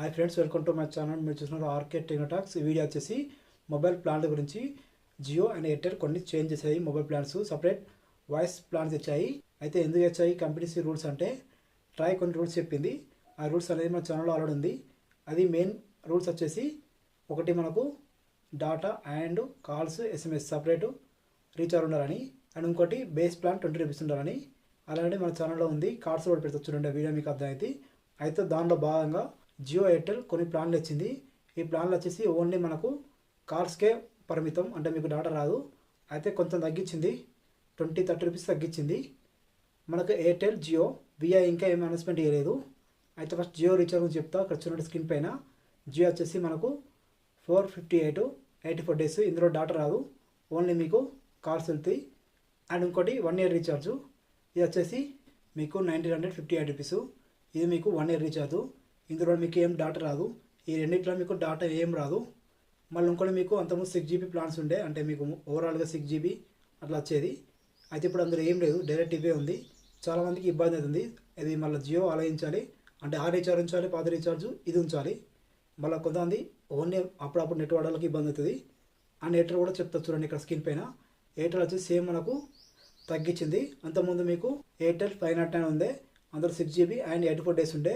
Hi friends welcome to my channel మీరు చూస్తున్నారు RK టెక్నోటాక్స్ ఈ వీడియో వచ్చేసి మొబైల్ ప్లాన్ల గురించి జియో అండ్ ఎయిర్టెల్ కొన్ని చేంజ్ చేశాయి. Mobile plans separate voice plans ఇచ్చాయి అయితే ఎందుకు వచ్చాయి కంపెనీస్ రూల్స్ అంటే ట్రై కొన్ని రూల్స్ చెప్పింది. ఆ రూల్స్ అనేది మన ఛానల్లో ఆల్రెడీ ఉంది. అది మెయిన్ రూల్స్ వచ్చేసి ఒకటి మనకు data and calls SMS separate recharge ఉండాలని అండ్ ఇంకోటి బేస్ ప్లాన్ ట్వంటీ రూపీస్ ఉండాలని. అలాగే మన ఛానల్లో ఉంది. కార్డ్స్ కూడా పెడతా చూడండి వీడియో మీకు అర్థమైతే. అయితే దానిలో భాగంగా జియో ఎయిర్టెల్ కొన్ని ప్లాన్లు ఇచ్చింది. ఈ ప్లాన్లు వచ్చేసి ఓన్లీ మనకు కాల్స్కే పరిమితం. అంటే మీకు డాటా రాదు. అయితే కొంచెం తగ్గించింది. ట్వంటీ థర్టీ రూపీస్ తగ్గించింది. మనకు ఎయిర్టెల్ జియో విఐ ఇంకా ఏం అనౌన్స్మెంట్ ఇవ్వలేదు అయితే ఫస్ట్ జియో రీఛార్జ్ గురించి చెప్తా. అక్కడ చూడండి స్క్రీన్ పైన. జియో వచ్చేసి మనకు four fifty eight eighty four days. ఇందులో డాటా రాదు. ఓన్లీ మీకు కాల్స్ వెళ్తాయి. అండ్ ఇంకోటి వన్ ఇయర్ రీఛార్జు. ఇది వచ్చేసి మీకు nineteen hundred fifty eight rupees. ఇది మీకు వన్ ఇయర్ రీఛార్జు. ఇందులో మీకు ఏం డాటా రాదు. ఈ రెండింటిలో మీకు డాటా ఏం రాదు. మళ్ళీ ఇంకోటి మీకు అంతకుముందు సిక్స్ జీబీ ప్లాన్స్ ఉండే అంటే మీకు ఓవరాల్గా సిక్స్ జీబీ అట్లా వచ్చేది. అయితే ఇప్పుడు అందులో ఏం లేదు డైరెక్ట్ ఇవే ఉంది. చాలామందికి ఇబ్బంది అవుతుంది. ఇది మళ్ళీ జియో ఆలోచించాలి అంటే ఆ రీఛార్జ్ ఉంచాలి పాత రీఛార్జ్ ఇది ఉంచాలి. మళ్ళీ కొంతమంది ఓన్లీ అప్పుడప్పుడు నెట్ వాడాలకి ఇబ్బంది అవుతుంది. అండ్ ఎయిర్టెల్ కూడా చెప్తా చూడండి ఇక్కడ స్క్రీన్ పైన. ఎయిర్టెల్ వచ్చి సేమ్ మనకు తగ్గించింది. అంతకుముందు మీకు ఎయిర్టెల్ ఫైవ్ నాట్ నైన్ ఉండే అందులో six GB and eighty four days ఉండే.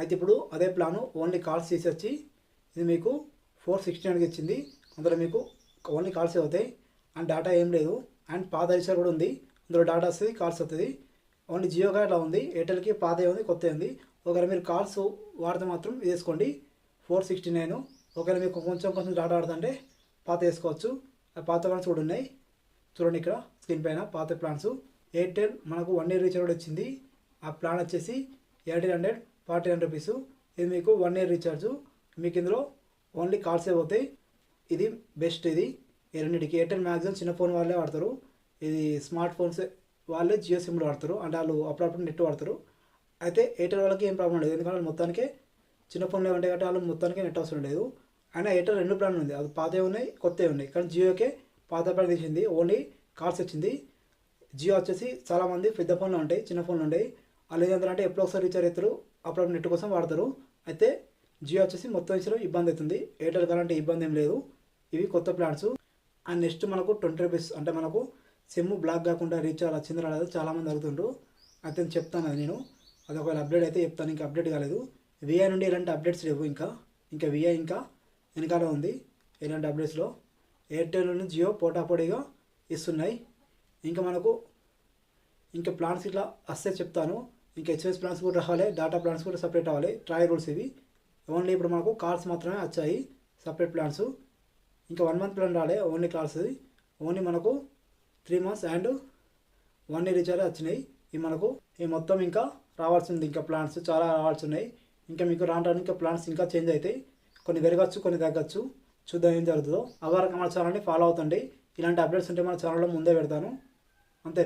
అయితే ఇప్పుడు అదే ప్లాను ఓన్లీ కాల్స్ తీసొచ్చి ఇది మీకు ఫోర్ సిక్స్టీ నైన్కి ఇచ్చింది అందులో మీకు ఓన్లీ కాల్స్ అవుతాయి. అండ్ డేటా ఏం లేదు. అండ్ పాత రీఛార్జ్ కూడా ఉంది. అందులో డేటా వస్తుంది కాల్స్ వస్తుంది. ఓన్లీ జియోగా ఇట్లా ఉంది. ఎయిర్టెల్కి పాత ఉంది కొత్త ఉంది. ఒకవేళ మీరు కాల్స్ వాడితే మాత్రం ఇది వేసుకోండి. ఫోర్ సిక్స్టీ నైన్ ఒకవేళ మీకు కొంచెం కొంచెం డేటా ఆడుతుంటే పాత వేసుకోవచ్చు. ఆ పాత ప్లాన్స్ కూడా ఉన్నాయి. చూడండి ఇక్కడ స్క్రీన్ పైన పాత ప్లాన్స్ ఎయిర్టెల్ మనకు వన్ ఇయర్ రీఛార్జ్ కూడా వచ్చింది. ఆ ప్లాన్ వచ్చేసి eighteen hundred forty nine rupees. ఇది మీకు వన్ ఇయర్ రీఛార్జ్ మీకు ఇందులో ఓన్లీ కాల్స్ పోతాయి. ఇది బెస్ట్ ఇది. ఈ రెండింటికి ఎయిర్టెల్ మ్యాక్సిమం చిన్న ఫోన్ వాళ్ళే వాడతారు. ఇది స్మార్ట్ ఫోన్స్ వాళ్ళే జియో సిమ్లు వాడతారు. అంటే వాళ్ళు అప్పుడప్పుడు నెట్ వాడతారు. అయితే ఎయిర్టెల్ వాళ్ళకి ఏం ప్రాబ్లం లేదు. ఎందుకంటే వాళ్ళు మొత్తానికే చిన్న ఫోన్లో ఉంటాయి కాబట్టి వాళ్ళు మొత్తానికి నెట్ అవసరం లేదు. అయినా ఎయిర్టెల్ రెండు ప్లాన్లు ఉంది. అది పాతవి ఉన్నాయి కొత్తవి ఉన్నాయి. కానీ జియోకే పాత ప్లాన్ తీసింది. ఓన్లీ కాల్స్ వచ్చింది. జియో వచ్చేసి చాలామంది పెద్ద ఫోన్లు ఉంటాయి చిన్న ఫోన్లు ఉంటాయి. వాళ్ళు ఏంటంటే ఎప్పుడో ఒకసారి రీఛార్జ్ అవుతారు అప్పుడప్పుడు నెట్ కోసం వాడతారు. అయితే జియో వచ్చేసి మొత్తం విషయంలో ఇబ్బంది అవుతుంది. ఎయిర్టెల్ కాలంటే ఇబ్బంది ఏం లేదు. ఇవి కొత్త ప్లాన్స్ అండ్ నెక్స్ట్ మనకు ట్వంటీ రూపీస్ అంటే మనకు సిమ్ బ్లాక్ కాకుండా రీఛార్జ్ వచ్చింది రాలేదు చాలామంది అడుగుతుండ్రు. అయితే నేను చెప్తాను అది నేను. అది ఒకవేళ అప్డేట్ అయితే చెప్తాను ఇంకా అప్డేట్ కాలేదు. విఐ నుండి ఎలాంటి అప్డేట్స్ లేవు ఇంకా. ఇంకా విఐ ఇంకా వెనకాల ఉంది ఎలాంటి అప్డేట్స్లో ఎయిర్టెల్ నుండి జియో పోటాపోటీగా ఇస్తున్నాయి. ఇంకా మనకు ఇంకా ప్లాన్స్ ఇట్లా వస్తే చెప్తాను. మీకు హెచ్ఎస్ ప్లాన్స్ కూడా రావాలి డేటా ప్లాన్స్ కూడా సపరేట్ అవ్వాలి. ట్రయల్ రూల్స్ ఇవి. ఓన్లీ ఇప్పుడు మనకు కాల్స్ మాత్రమే వచ్చాయి సపరేట్ ప్లాన్స్ ఇంకా వన్ మంత్ ప్లాన్ రాలే ఓన్లీ కాల్స్ ఓన్లీ మనకు three months and one year recharge వచ్చినాయి. ఇవి మనకు ఈ మొత్తం ఇంకా రావాల్సి ఉంది ఇంకా ప్లాన్స్ చాలా రావాల్సి ఉన్నాయి. ఇంకా మీకు రాను రాను ఇంకా ప్లాన్స్ ఇంకా చేంజ్ అవుతాయి. కొన్ని పెరగచ్చు కొన్ని తగ్గచ్చు. చూద్దాం ఏం జరుగుతుందో. అవరకు మన ఛానల్ని ఫాలో అవుతండి ఇలాంటి అప్డేట్స్ ఉంటే మన ఛానల్లో ముందే పెడతాను. అంతే.